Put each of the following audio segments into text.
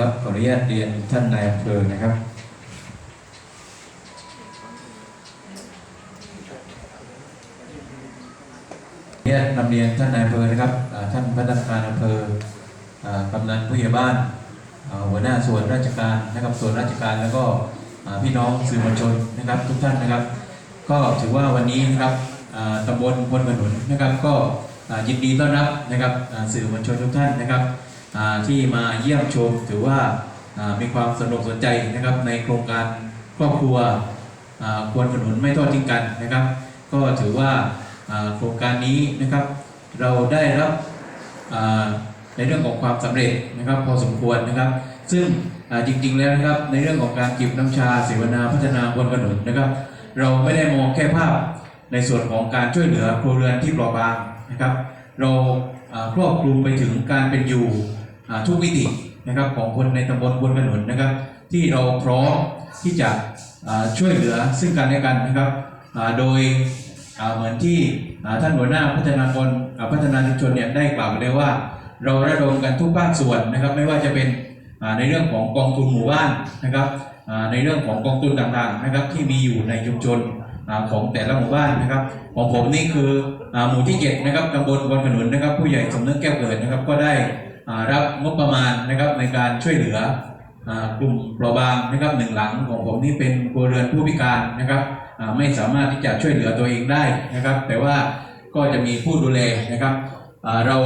ครับขออนุญาตเรียนท่านนายอำเภอนะครับขออนุญาตนำเรียนท่านนายอำเภอนะครับอ่าท่านพนักงานอำเภออ่ากำนันผู้ใหญ่บ้านอ่าหัวหน้าส่วนราชการนะครับ ส่วนราชการแล้วก็อ่าพี่น้องสื่อมวลชนนะครับ ทุกท่านนะครับ ก็ถือว่าวันนี้นะครับอ่าตำบลพลขนุนนะครับ ก็อ่ายินดีต้อนรับนะครับอ่าสื่อมวลชนทุกท่านนะครับ ที่มาเยี่ยมชม ถือว่ามีความสนุกสนใจนะครับในโครงการครอบครัวควรขนุนไม่ทอดทิ้งกันนะครับ ก็ถือว่าโครงการนี้นะครับ เราได้รับในเรื่องของความสำเร็จนะครับ พอสมควรนะครับ ซึ่งจริงๆแล้วนะครับในเรื่องของการจิบน้ำชาเสวนาพัฒนาบนขนุนนะครับ เราไม่ได้มองแค่ภาพในส่วนของการช่วยเหลือครัวเรือนที่เปราะบางนะครับ เราครอบคลุมไปถึงการเป็นอยู่ ทุกมิตินะครับของคนในตำบลบนขนุนนะครับ ที่เราพร้อมที่จะช่วยเหลือซึ่งกันและกันนะครับโดยเหมือนที่ท่านหัวหน้าพัฒนากรพัฒนาชุมชนเนี่ยได้กล่าวไปแล้ว่า เราระดมกันทุกภาคส่วนนะครับ ไม่ว่าจะเป็นในเรื่องของกองทุนหมู่บ้านนะครับในเรื่องของกองทุนต่างๆนะครับ ที่มีอยู่ในชุมชนของแต่ละหมู่บ้านนะครับ ของผมนี่คือหมู่ที่เจ็ดนะครับตำบลบนขนุนนะครับ ผู้ใหญ่สมนึกแก้วเกิดนะครับก็ได้ รับงบประมาณนะครับในการช่วยเหลือกลุ่มเปราะบางนะครับหนึ่งหลังของผมนี่เป็นครัวเรือนผู้พิการนะครับไม่สามารถที่จะช่วยเหลือตัวเองได้นะครับ แต่ว่าก็จะมีผู้ดูแลนะครับเรา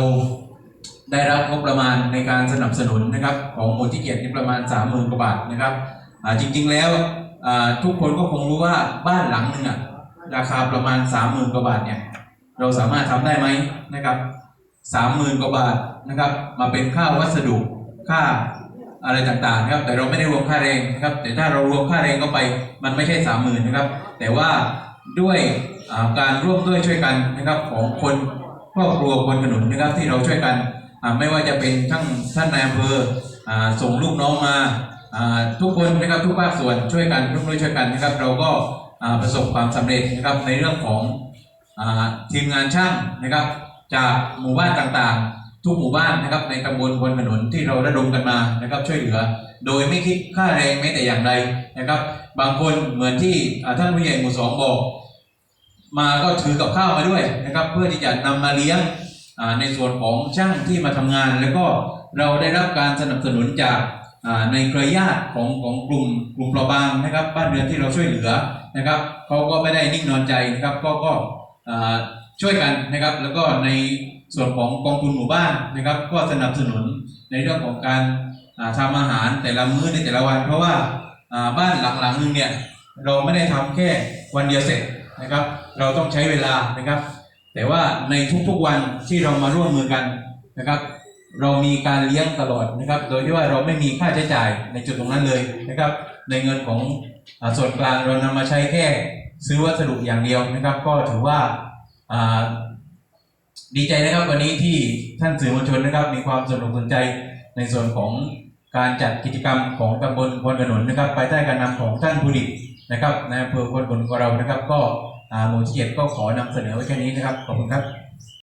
ได้รับงบประมาณในการสนับสนุนนะครับของมูลที่เกียรติประมาณ 3 0,000กว่าบาทนะครับจริงๆแล้วทุกคนก็คงรู้ว่าบ้านหลังหนึ่งอราคาประมาณ 30,000กว่าบาทเนี่ยเราสามารถทำได้ไหมนะครับ 30,000กว่าบาทนะครับ มาเป็นค่าวัสดุค่าอะไรต่างๆนะครับ แต่เราไม่ได้รวมค่าแรงนะครับ แต่ถ้าเรารวมค่าแรงเข้าไป มันไม่ใช่30,000นนะครับ แต่ว่าด้วยการร่วมด้วยช่วยกันนะครับของคนครอบครัวคนขนุนนะครับที่เราช่วยกันไม่ว่าจะเป็นทั้งท่านนายอำเภออส่งลูกน้องมาทุกคนนะครับทุกภาคส่วนช่วยกันร่วมด้วยช่วยกันนะครับ เราก็ประสบความสำเร็จนะครับในเรื่องของอทีมงานช่างนะครับ จากหมู่บ้านต่างๆ ทุกหมู่บ้านนะครับในตำบลบนถนนที่เราระดมกันมานะครับ ช่วยเหลือ โดยไม่คิดค่าแรงแม้แต่อย่างใดนะครับ บางคนเหมือนที่ท่านผู้ใหญ่หมู่สองบอก มาก็ถือกับข้าวมาด้วยนะครับ เพื่อที่จะนำมาเลี้ยงในส่วนของช่างที่มาทำงาน แล้วก็เราได้รับการสนับสนุนจากในเครือญาติของของกลุ่มกลุ่มเปราะบางนะครับ บ้านเรือนที่เราช่วยเหลือนะครับเขาก็ไม่ได้นิ่งนอนใจนะครับ ก็ก็ ช่วยกันนะครับ แล้วก็ในส่วนของกองทุนหมู่บ้านนะครับ ก็สนับสนุนในเรื่องของการอ่าทำอาหารแต่ละมื้อในแต่ละวัน เพราะว่าบ้านหลังๆนึงเนี่ยเราไม่ได้ทำแค่วันเดียวเสร็จนะครับ เราต้องใช้เวลานะครับ แต่ว่าในทุกๆวันที่เรามาร่วมมือกันนะครับ เรามีการเลี้ยงตลอดนะครับ โดยที่ว่าเราไม่มีค่าใช้จ่ายในจุดตรงนั้นเลยนะครับ ในเงินของอส่วนกลางเรานำมาใช้แค่ซื้อวัสดุอย่างเดียวนะครับ ก็ถือว่า ดีใจนะครับวันนี้ที่ท่านสื่อมวลชนนะครับ มีความสนอกสนใจในส่วนของการจัดกิจกรรมของตำบลพลขนุนนะครับภายใต้การนำของท่านผู้ดิบนะครับในอำเภอพลขนุนของเรานะครับ ก็หมู่ที่เจ็ดก็ขอนำเสนอไว้แค่นี้นะครับขอบคุณครับ